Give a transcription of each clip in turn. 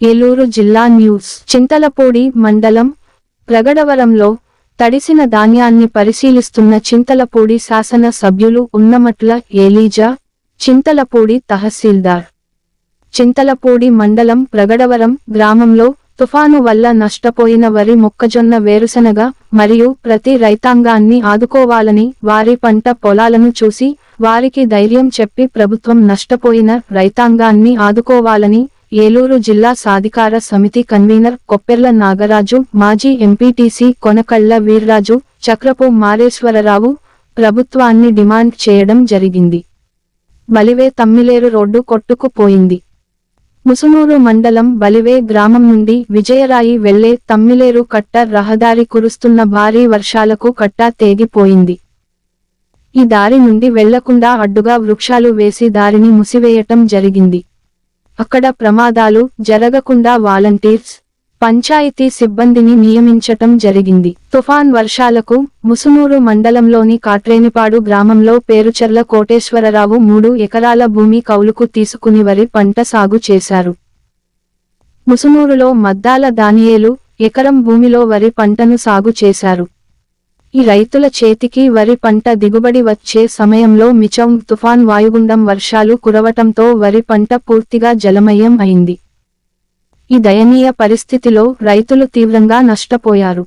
ఏలూరు జిల్లా న్యూస్. చింతలపూడి మండలం ప్రగడవరంలో తడిసిన ధాన్యాన్ని పరిశీలిస్తున్న చింతలపూడి శాసన సభ్యులు ఉన్నమట్ల ఏలీజా చింతలపూడి తహసీల్దార్. చింతలపూడి మండలం ప్రగడవరం గ్రామంలో తుఫాను వల్ల నష్టపోయిన వరి మొక్కజొన్న వేరుశనగ మరియు ప్రతి రైతాంగాన్ని ఆదుకోవాలని వారి పంట పొలాలను చూసి వారికి ధైర్యం చెప్పి ప్రభుత్వం నష్టపోయిన రైతాంగాన్ని ఆదుకోవాలని ఏలూరు జిల్లా సాధికార సమితి కన్వీనర్ కొప్పెర్ల నాగరాజు మాజీ ఎంపీటీసీ కొనకళ్ళ వీర్రాజు చక్రపు మారేశ్వరరావు ప్రభుత్వాన్ని డిమాండ్ చేయడం జరిగింది. బలివే తమ్మిలేరు రోడ్డు కొట్టుకుపోయింది. ముసునూరు మండలం బలివే గ్రామం నుండి విజయరాయి వెళ్ళే తమ్మిలేరు కట్ట రహదారి కురుస్తున్న భారీ వర్షాలకు కట్ట తేగిపోయింది. ఈ దారి నుండి వెళ్ళకుండా అడ్డుగా వృక్షాలు వేసి దారిని ముసివేయటం జరిగింది. అక్కడ ప్రమాదాలు జరగకుండా వాలంటీర్స్ పంచాయతీ సిబ్బందిని నియమించటం జరిగింది. తుఫాన్ వర్షాలకు ముసునూరు మండలంలోని కాట్రేనిపాడు గ్రామంలో పేరుచర్ల కోటేశ్వరరావు మూడు ఎకరాల భూమి కౌలుకు తీసుకుని వరి పంట సాగు చేశారు. ముసునూరులో మద్దాల దానియేలు ఎకరం భూమిలో వరి పంటను సాగు చేశారు. ఈ రైతుల చేతికి వరి పంట దిగుబడి వచ్చే సమయంలో మిచౌంగ్ తుఫాన్ వాయుగుండం వర్షాలు కురవటంతో వరి పంట పూర్తిగా జలమయం అయింది. ఈ దయనీయ పరిస్థితిలో రైతులు తీవ్రంగా నష్టపోయారు.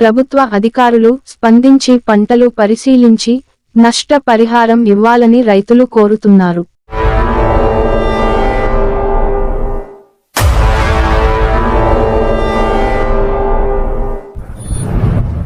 ప్రభుత్వ అధికారులు స్పందించి పంటలు పరిశీలించి నష్ట పరిహారం ఇవ్వాలని రైతులు కోరుతున్నారు.